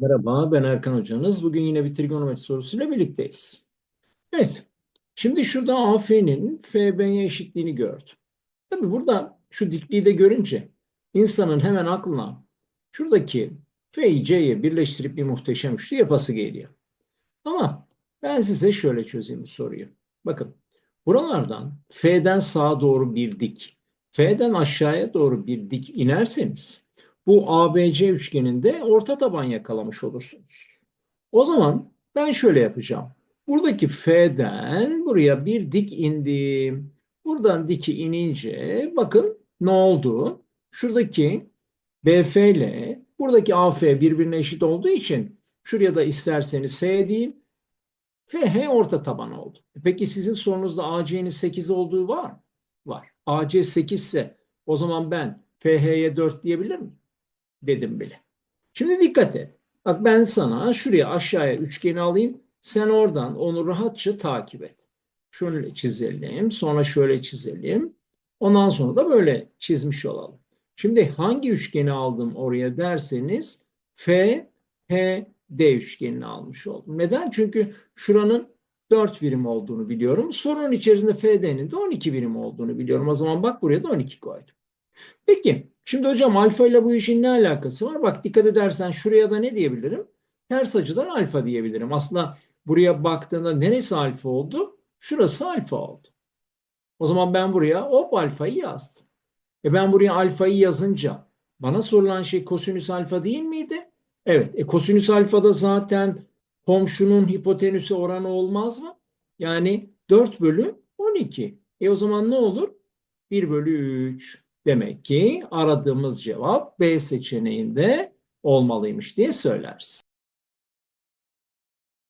Merhaba, ben Erkan Hocanız. Bugün yine bir trigonometri sorusuyla birlikteyiz. Evet, şimdi şurada AF'nin FB'ye eşitliğini gördüm. Tabii burada şu dikliği de görünce insanın hemen aklına şuradaki F'yi birleştirip bir muhteşem üçlü yapası geliyor. Ama ben size şöyle çözeyim soruyu. Bakın, buralardan F'den sağa doğru bir dik, F'den aşağıya doğru bir dik inerseniz bu ABC üçgeninde orta taban yakalamış olursunuz. O zaman ben şöyle yapacağım. Buradaki F'den buraya bir dik indim. Buradan diki inince bakın ne oldu? Şuradaki BF ile buradaki AF birbirine eşit olduğu için şuraya da isterseniz S diyeyim. FH orta taban oldu. Peki sizin sorunuzda AC'nin 8 olduğu var mı? Var. AC 8 ise o zaman ben FH'ye 4 diyebilir miyim? Dedim bile. Şimdi dikkat et. Bak ben sana şuraya aşağıya üçgeni alayım. Sen oradan onu rahatça takip et. Şöyle çizelim. Sonra şöyle çizelim. Ondan sonra da böyle çizmiş olalım. Şimdi hangi üçgeni aldım oraya derseniz F, H, D üçgenini almış oldum. Neden? Çünkü şuranın 4 birim olduğunu biliyorum. Sorunun içerisinde FD'nin de 12 birim olduğunu biliyorum. O zaman bak buraya da 12 koydum. Peki şimdi hocam alfa ile bu işin ne alakası var? Bak dikkat edersen şuraya da ne diyebilirim? Ters açıdan alfa diyebilirim. Aslında buraya baktığında neresi alfa oldu? Şurası alfa oldu. O zaman ben buraya hop alfayı yazdım. E ben buraya alfayı yazınca bana sorulan şey kosinüs alfa değil miydi? Evet. E kosinüs alfada zaten komşunun hipotenüsü oranı olmaz mı? Yani 4 bölü 12. E o zaman ne olur? 1 bölü 3. Demek ki aradığımız cevap B seçeneğinde olmalıymış diye söyleriz.